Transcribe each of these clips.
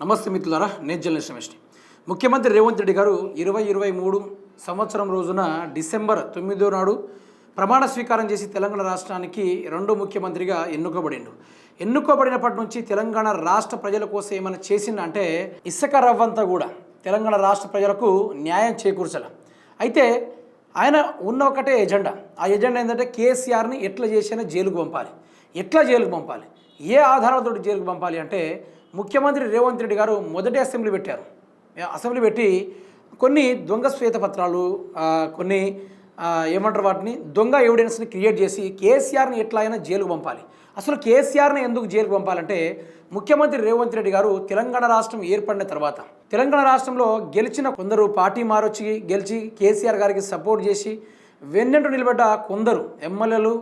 నమస్తే మిత్రులారా నేను జర్నలిస్ట్ రమేష్ని ముఖ్యమంత్రి రేవంత్ రెడ్డి గారు ఇరవై ఇరవై మూడు సంవత్సరం రోజున డిసెంబర్ తొమ్మిదో నాడు ప్రమాణ స్వీకారం చేసి తెలంగాణ రాష్ట్రానికి రెండో ముఖ్యమంత్రిగా ఎన్నుకోబడిండు. ఎన్నుకోబడినప్పటి నుంచి తెలంగాణ రాష్ట్ర ప్రజల కోసం ఏమైనా చేసిందంటే ఇసుక రవ్వంతా కూడా తెలంగాణ రాష్ట్ర ప్రజలకు న్యాయం చేకూర్చాల. అయితే ఆయన ఉన్న ఒకటే ఎజెండా. ఆ ఎజెండా ఏంటంటే కేసీఆర్ని ఎట్లా చేసినా జైలుకు పంపాలి. ఎట్లా జైలుకు పంపాలి? ఏ ఆధారాలతోటి జైలుకు పంపాలి అంటే ముఖ్యమంత్రి రేవంత్ రెడ్డి గారు మొదటి అసెంబ్లీ పెట్టారు. అసెంబ్లీ పెట్టి కొన్ని దొంగ శ్వేతపత్రాలు పత్రాలు కొన్ని ఏమంటారు వాటిని దొంగ ఎవిడెన్స్ని క్రియేట్ చేసి కేసీఆర్ని ఎట్లా అయినా జైలుకు పంపాలి. అసలు కేసీఆర్ని ఎందుకు జైలుకు పంపాలంటే ముఖ్యమంత్రి రేవంత్ రెడ్డి గారు తెలంగాణ రాష్ట్రం ఏర్పడిన తర్వాత తెలంగాణ రాష్ట్రంలో గెలిచిన కొందరు పార్టీ మారొచ్చి గెలిచి కేసీఆర్ గారికి సపోర్ట్ చేసి వెన్నెంటు నిలబడ్డ కొందరు ఎమ్మెల్యేలు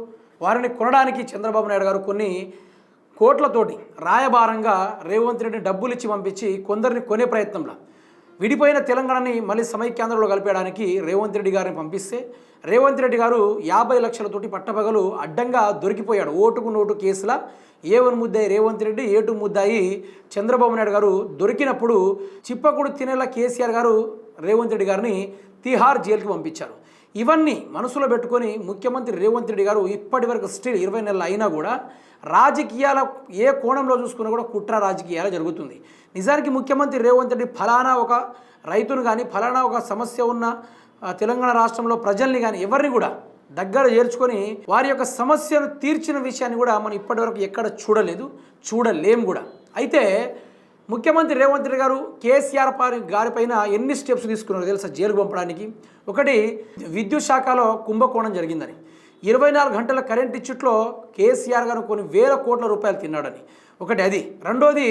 వారిని కొనడానికి చంద్రబాబు నాయుడు గారు కొన్ని కోట్లతోటి రాయబారంగా రేవంత్ రెడ్డి డబ్బులు ఇచ్చి పంపించి కొందరిని కొనే ప్రయత్నంలో. విడిపోయిన తెలంగాణని మళ్ళీ సమైక్యాంధ్రలో కలిపేయడానికి రేవంత్ రెడ్డి గారిని పంపిస్తే రేవంత్ రెడ్డి గారు యాభై లక్షలతోటి పట్టపగలు అడ్డంగా దొరికిపోయాడు. ఓటుకు నోటు కేసుల ఏవన్ ముద్దాయి రేవంత్ రెడ్డి ఏటు ముద్దాయి చంద్రబాబు నాయుడు గారు దొరికినప్పుడు చిప్పకుడు తినేలా కేసీఆర్ గారు రేవంత్ రెడ్డి గారిని తిహార్ జైలుకి పంపించారు. ఇవన్నీ మనసులో పెట్టుకొని ముఖ్యమంత్రి రేవంత్ రెడ్డి గారు ఇప్పటి వరకు స్టిల్ ఇరవై నెలలు అయినా కూడా రాజకీయాల ఏ కోణంలో చూసుకున్నా కూడా కుట్ర రాజకీయాలు జరుగుతుంది. నిజానికి ముఖ్యమంత్రి రేవంత్ రెడ్డి ఫలానా ఒక రైతును కానీ ఫలానా ఒక సమస్య ఉన్న తెలంగాణ రాష్ట్రంలో ప్రజల్ని కానీ ఎవరిని కూడా దగ్గర చేర్చుకొని వారి యొక్క సమస్యను తీర్చిన విషయాన్ని కూడా మనం ఇప్పటివరకు ఎక్కడ చూడలేదు చూడలేం కూడా. అయితే ముఖ్యమంత్రి రేవంత్ రెడ్డి గారు కేసీఆర్ పారి గారిపైన ఎన్ని స్టెప్స్ తీసుకున్నారు తెలుసా? జైలుకు పంపడానికి. ఒకటి విద్యుత్ శాఖలో కుంభకోణం జరిగిందని. ఇరవై నాలుగు గంటల కరెంట్ ఇచ్చుట్లో కేసీఆర్ గారు కొన్ని వేల కోట్ల రూపాయలు తిన్నాడని. ఒకటి అది. రెండోది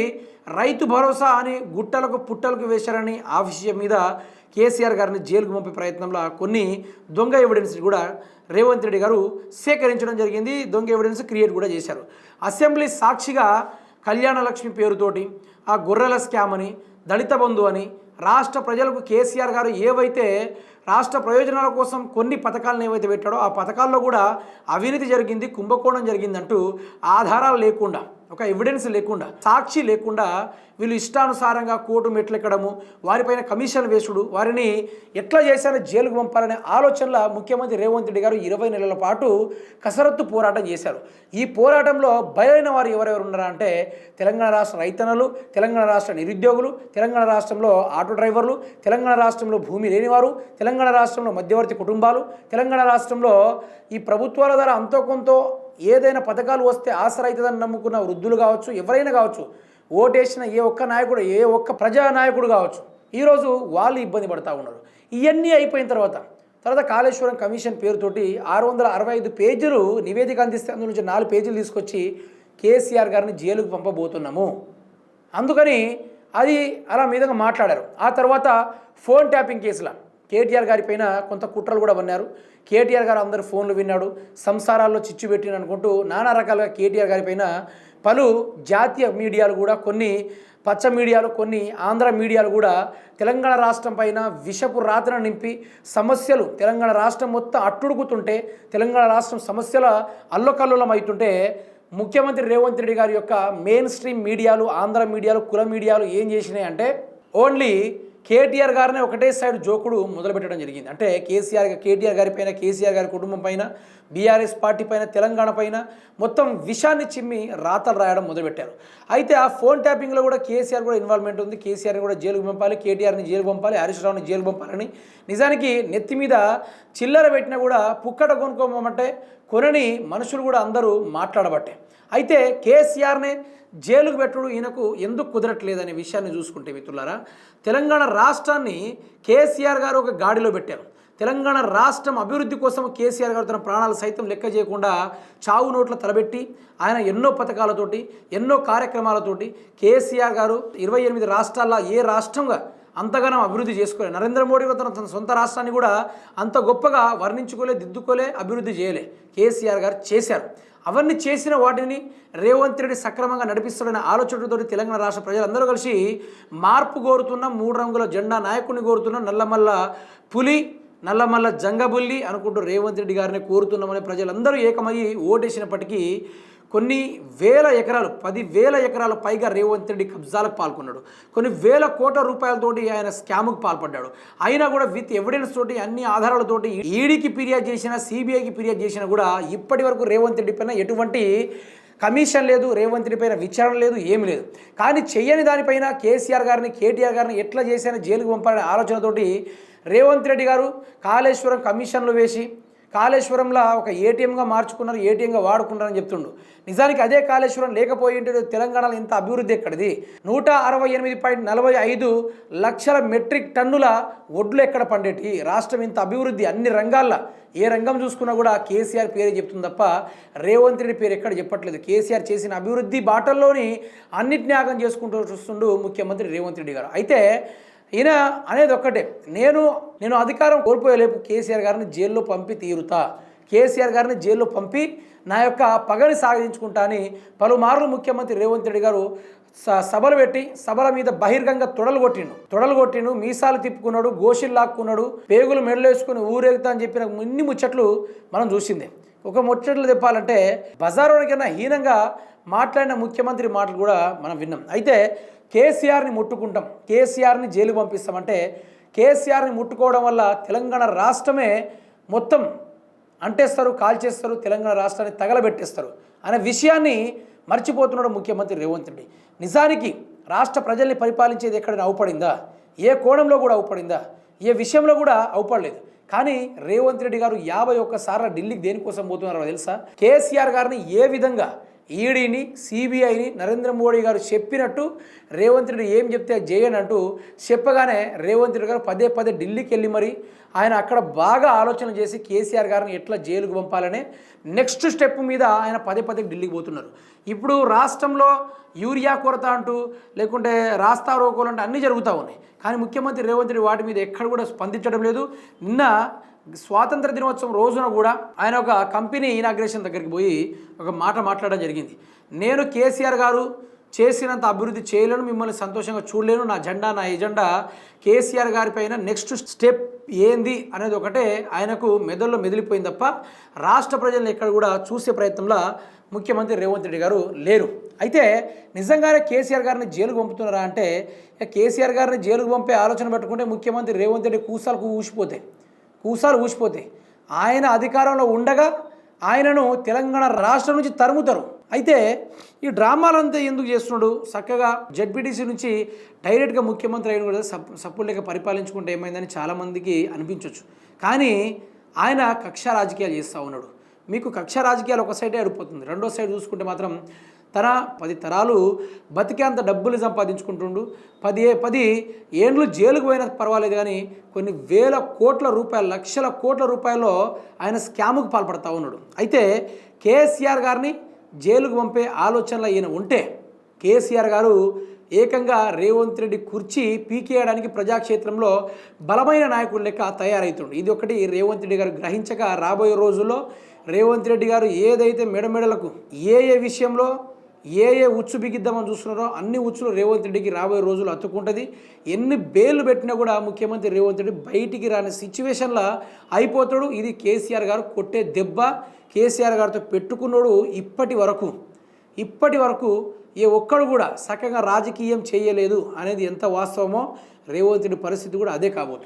రైతు భరోసా అని గుట్టలకు పుట్టలకు వేశారని ఆ మీద కేసీఆర్ గారిని జైలుకు పంపే ప్రయత్నంలో కొన్ని దొంగ ఎవిడెన్స్ కూడా రేవంత్ రెడ్డి గారు సేకరించడం జరిగింది. దొంగ ఎవిడెన్స్ క్రియేట్ కూడా చేశారు. అసెంబ్లీ సాక్షిగా కళ్యాణలక్ష్మి పేరుతోటి ఆ గొర్రెల స్కామ్ అని దళిత బంధు అని రాష్ట్ర ప్రజలకు కేసీఆర్ గారు ఏవైతే రాష్ట్ర ప్రయోజనాల కోసం కొన్ని పథకాలను ఏవైతే పెట్టాడో ఆ పథకాల్లో కూడా అవినీతి జరిగింది కుంభకోణం జరిగిందంటూ ఆధారాలు లేకుండా. ఒక ఎవిడెన్స్ లేకుండా సాక్షి లేకుండా వీళ్ళు ఇష్టానుసారంగా కోర్టు మెట్లెక్కడము వారిపైన కమిషన్ వేసుడు వారిని ఎట్లా చేశారో జైలుకు పంపాలనే ఆలోచనలో ముఖ్యమంత్రి రేవంత్ రెడ్డి గారు ఇరవై నెలల పాటు కసరత్తు పోరాటం చేశారు. ఈ పోరాటంలో బయలైన వారు ఎవరెవరు ఉన్నారా అంటే తెలంగాణ రాష్ట్ర రైతన్నలు తెలంగాణ రాష్ట్ర నిరుద్యోగులు తెలంగాణ రాష్ట్రంలో ఆటో డ్రైవర్లు తెలంగాణ రాష్ట్రంలో భూమి లేనివారు తెలంగాణ రాష్ట్రంలో మధ్యవర్తి కుటుంబాలు తెలంగాణ రాష్ట్రంలో ఈ ప్రభుత్వాల ద్వారా అంతో కొంత ఏదైనా పథకాలు వస్తే ఆసరైతుందని నమ్ముకున్న వృద్ధులు కావచ్చు ఎవరైనా కావచ్చు ఓటేసిన ఏ ఒక్క నాయకుడు ఏ ఒక్క ప్రజా నాయకుడు కావచ్చు ఈరోజు వాళ్ళు ఇబ్బంది పడతా ఉన్నారు. ఇవన్నీ అయిపోయిన తర్వాత తర్వాత కాళేశ్వరం కమిషన్ పేరుతోటి ఆరు వందల అరవై ఐదు పేజీలు నివేదిక అందిస్తే అందులో నుంచి నాలుగు పేజీలు తీసుకొచ్చి కేసీఆర్ గారిని జైలుకు పంపబోతున్నాము. అందుకని అది అలా మీదగా మాట్లాడారు. ఆ తర్వాత ఫోన్ ట్యాపింగ్ కేసులా. కేటీఆర్ గారి పైన కొంత కుట్రలు కూడా పన్నారు కేటీఆర్ గారు అందరు ఫోన్లు విన్నాడు. సంసారాల్లో చిచ్చు పెట్టిన అనుకుంటూ నానా రకాలుగా కేటీఆర్ గారి పైన పలు జాతీయ మీడియాలు కూడా కొన్ని పచ్చ మీడియాలు కొన్ని ఆంధ్ర మీడియాలు కూడా తెలంగాణ రాష్ట్రం పైన విషపు రాత్రను నింపి సమస్యలు తెలంగాణ రాష్ట్రం మొత్తం అట్టుడుగుతుంటే తెలంగాణ రాష్ట్రం సమస్యల అల్లకల్లోలం అవుతుంటే ముఖ్యమంత్రి రేవంత్ రెడ్డి గారి యొక్క మెయిన్ స్ట్రీమ్ మీడియాలు ఆంధ్ర మీడియాలు కుల మీడియాలు ఏం చేసినాయి అంటే ఓన్లీ కేటీఆర్ గారిని ఒకటే సైడ్ జోకుడు మొదలుపెట్టడం జరిగింది. అంటే కేసీఆర్ కేటీఆర్ గారి పైన కేసీఆర్ గారి కుటుంబం పైన బీఆర్ఎస్ పార్టీ పైన తెలంగాణ పైన మొత్తం విషాన్ని చిమ్మి రాతలు రాయడం మొదలుపెట్టారు. అయితే ఆ ఫోన్ ట్యాపింగ్లో కూడా కేసీఆర్ కూడా ఇన్వాల్వ్మెంట్ ఉంది. కేసీఆర్ని కూడా జైలుకు పంపాలి కేటీఆర్ని జైలు పంపాలి హరీష్ రావుని జైలు పంపాలని. నిజానికి నెత్తి మీద చిల్లర పెట్టినా కూడా పుక్కట కొనుక్కోమంటే కొనని మనుషులు కూడా అందరూ మాట్లాడబట్టే. అయితే కేసీఆర్నే జైలుకు పెట్టడం ఈయనకు ఎందుకు కుదరట్లేదనే విషయాన్ని చూసుకుంటే మిత్రులారా తెలంగాణ రాష్ట్రాన్ని కేసీఆర్ గారు ఒక గాడిలో పెట్టారు. తెలంగాణ రాష్ట్రం అభివృద్ధి కోసం కేసీఆర్ గారు తన ప్రాణాలు సైతం లెక్క చేయకుండా చావు నోట్ల తలబెట్టి ఆయన ఎన్నో పథకాలతోటి ఎన్నో కార్యక్రమాలతోటి కేసీఆర్ గారు ఇరవై ఎనిమిది రాష్ట్రాల్లో ఏ రాష్ట్రంగా అంతగానం అభివృద్ధి చేసుకోలే. నరేంద్ర మోడీ తన తన సొంత రాష్ట్రాన్ని కూడా అంత గొప్పగా వర్ణించుకోలే దిద్దుకోలే అభివృద్ధి చేయలే. కేసీఆర్ గారు చేశారు. అవన్నీ చేసిన వాటిని రేవంత్ రెడ్డి సక్రమంగా నడిపిస్తాడనే ఆలోచనతో తెలంగాణ రాష్ట్ర ప్రజలందరూ కలిసి మార్పు కోరుతున్న మూడు రంగుల జెండా నాయకుడిని కోరుతున్న నల్లమల్ల పులి నల్లమల్ల జంగబుల్లి అనుకుంటూ రేవంత్ రెడ్డి గారిని కోరుతున్నామని ప్రజలందరూ ఏకమయ్యి ఓటేసినప్పటికీ కొన్ని వేల ఎకరాలు పది వేల ఎకరాల పైగా రేవంత్ రెడ్డి కబ్జాలకు పాల్గొన్నాడు. కొన్ని వేల కోట్ల రూపాయలతోటి ఆయన స్కామ్కు పాల్పడ్డాడు. అయినా కూడా విత్ ఎవిడెన్స్ తోటి అన్ని ఆధారాలతోటి ఈడీకి ఫిర్యాదు చేసినా సిబిఐకి ఫిర్యాదు చేసినా కూడా ఇప్పటి వరకు రేవంత్ రెడ్డి పైన ఎటువంటి కమిషన్ లేదు రేవంత్ రెడ్డి పైన విచారణ లేదు ఏమీ లేదు. కానీ చెయ్యని దానిపైన కేసీఆర్ గారిని కేటీఆర్ గారిని ఎట్లా చేసినా జైలుకు పంపాలనే ఆలోచనతోటి రేవంత్ రెడ్డి గారు కాళేశ్వరం కమిషన్లు వేసి కాళేశ్వరంలో ఒక ఏటీఎంగా మార్చుకున్నారు ఏటీఎంగా వాడుకున్నారని చెప్తుండు. నిజానికి అదే కాళేశ్వరం లేకపోయి ఉంటే తెలంగాణలో ఇంత అభివృద్ధి ఎక్కడిది? నూట అరవై ఎనిమిది పాయింట్ నలభై ఐదు లక్షల మెట్రిక్ టన్నుల ఒడ్లు ఎక్కడ పండేటి? రాష్ట్రం ఇంత అభివృద్ధి అన్ని రంగాల్లో. ఏ రంగం చూసుకున్నా కూడా కేసీఆర్ పేరే చెప్తుంది తప్ప రేవంత్ రెడ్డి పేరు ఎక్కడ చెప్పట్లేదు. కేసీఆర్ చేసిన అభివృద్ధి బాటల్లోని అన్నిటిని ఆగం చేసుకుంటూ చూస్తుండు ముఖ్యమంత్రి రేవంత్ రెడ్డి గారు. అయితే ఈయన అనేది ఒక్కటే. నేను నేను అధికారం కోల్పోయలేపు కేసీఆర్ గారిని జైల్లో పంపి తీరుతా. కేసీఆర్ గారిని జైల్లో పంపి నా యొక్క పగని సాగించుకుంటా అని పలుమార్లు ముఖ్యమంత్రి రేవంత్ రెడ్డి గారు స- సభలు పెట్టి సభల మీద బహిర్గంగా తొడలు కొట్టిండు. తొడలు కొట్టిండు మీసాలు తిప్పుకున్నాడు గోషిలు లాక్కున్నాడు పేగులు మెడలేసుకుని ఊరేగుతా అని చెప్పిన ఇన్ని ముచ్చట్లు మనం చూసిందే. ఒక ముచ్చట్లు చెప్పాలంటే బజారోనికన్నా హీనంగా మాట్లాడిన ముఖ్యమంత్రి మాటలు కూడా మనం విన్నాం. అయితే కేసీఆర్ని ముట్టుకుంటాం కేసీఆర్ని జైలు పంపిస్తామంటే కేసీఆర్ని ముట్టుకోవడం వల్ల తెలంగాణ రాష్ట్రమే మొత్తం అంటేస్తారు కాల్చేస్తారు తెలంగాణ రాష్ట్రాన్ని తగలబెట్టేస్తారు అనే విషయాన్ని మర్చిపోతున్నాడు ముఖ్యమంత్రి రేవంత్ రెడ్డి. నిజానికి రాష్ట్ర ప్రజల్ని పరిపాలించేది ఎక్కడైనా అవుపడిందా? ఏ కోణంలో కూడా అవుపడిందా? ఏ విషయంలో కూడా అవుపడలేదు. కానీ రేవంత్ రెడ్డి గారు యాభై ఒక్కసార్లు ఢిల్లీకి దేనికోసం పోతున్నారో తెలుసా? కేసీఆర్ గారిని ఏ విధంగా ఈడీని సిబిఐని నరేంద్ర మోడీ గారు చెప్పినట్టు రేవంత్ రెడ్డి ఏం చెప్తే చేయనంటూ అంటూ చెప్పగానే రేవంత్ రెడ్డి గారు పదే పదే ఢిల్లీకి వెళ్ళి మరి ఆయన అక్కడ బాగా ఆలోచన చేసి కేసీఆర్ గారిని ఎట్లా జైలుకు పంపాలనే నెక్స్ట్ స్టెప్ మీద ఆయన పదే పదే ఢిల్లీకి పోతున్నారు. ఇప్పుడు రాష్ట్రంలో యూరియా కొరత అంటూ లేకుంటే రాస్తా రోకోలు అంటే అన్నీ జరుగుతూ ఉన్నాయి. కానీ ముఖ్యమంత్రి రేవంత్ రెడ్డి వాటి మీద ఎక్కడ కూడా స్పందించడం లేదు. నిన్న స్వాతంత్ర దినోత్సవం రోజున కూడా ఆయన ఒక కంపెనీ ఇనాగ్రేషన్ దగ్గరికి పోయి ఒక మాట మాట్లాడడం జరిగింది. నేను కేసీఆర్ గారు చేసినంత అభివృద్ధి చేయలేను మిమ్మల్ని సంతోషంగా చూడలేను నా జెండా నా ఎజెండా కేసీఆర్ గారి పైన నెక్స్ట్ స్టెప్ ఏంది అనేది ఒకటే ఆయనకు మెదడులో మెదిలిపోయింది తప్ప రాష్ట్ర ప్రజలను ఎక్కడ కూడా చూసే ప్రయత్నంలో ముఖ్యమంత్రి రేవంత్ రెడ్డి గారు లేరు. అయితే నిజంగానే కేసీఆర్ గారిని జైలుకు పంపుతున్నారా అంటే కేసీఆర్ గారిని జైలుకు పంపే ఆలోచన పెట్టుకుంటే ముఖ్యమంత్రి రేవంత్ రెడ్డి కూసాలకు ఊసిపోతాయి. కూసాలు ఊసిపోతాయి ఆయన అధికారంలో ఉండగా ఆయనను తెలంగాణ రాష్ట్రం నుంచి తరుముతారు. అయితే ఈ డ్రామాలంతా ఎందుకు చేస్తున్నాడు? చక్కగా జడ్పీటీసీ నుంచి డైరెక్ట్గా ముఖ్యమంత్రి అయిన కూడా సప్ సపోర్ట్ లేక పరిపాలించుకుంటే ఏమైందని చాలామందికి అనిపించవచ్చు కానీ ఆయన కక్ష రాజకీయాలు చేస్తూ ఉన్నాడు. మీకు కక్ష రాజకీయాలు ఒక సైడే అడిపోతుంది రెండో సైడ్ చూసుకుంటే మాత్రం తన పది తరాలు బతికేంత డబ్బులు సంపాదించుకుంటుండు. పది పది ఏండ్లు జైలుకు పోయినా పర్వాలేదు కానీ కొన్ని వేల కోట్ల రూపాయలు లక్షల కోట్ల రూపాయల్లో ఆయన స్కాముకు పాల్పడతా ఉన్నాడు. అయితే కేసీఆర్ గారిని జైలుకు పంపే ఆలోచనలు ఈయన ఉంటే కేసీఆర్ గారు ఏకంగా రేవంత్ రెడ్డి కుర్చీ పీకేయడానికి ప్రజాక్షేత్రంలో బలమైన నాయకుడు లెక్క తయారవుతుండు ఇది ఒకటి రేవంత్ రెడ్డి గారు గ్రహించక రాబోయే రోజుల్లో రేవంత్ రెడ్డి గారు ఏదైతే మెడమెడలకు ఏ ఏ విషయంలో ఏ ఏ ఉచ్చు బిగిద్దామని చూస్తున్నారో అన్ని ఉచ్చులు రేవంత్ రెడ్డికి రాబోయే రోజులు అత్తుకుంటుంది ఎన్ని బేలు పెట్టినా కూడా ముఖ్యమంత్రి రేవంత్ రెడ్డి బయటికి రాని సిచ్యువేషన్లో అయిపోతాడు. ఇది కేసీఆర్ గారు కొట్టే దెబ్బ. కేసీఆర్ గారితో పెట్టుకున్నాడు ఇప్పటి వరకు ఇప్పటి వరకు ఏ ఒక్కడు కూడా చక్కగా రాజకీయం చేయలేదు అనేది ఎంత వాస్తవమో రేవంత్ రెడ్డి పరిస్థితి కూడా అదే కాబోతుంది.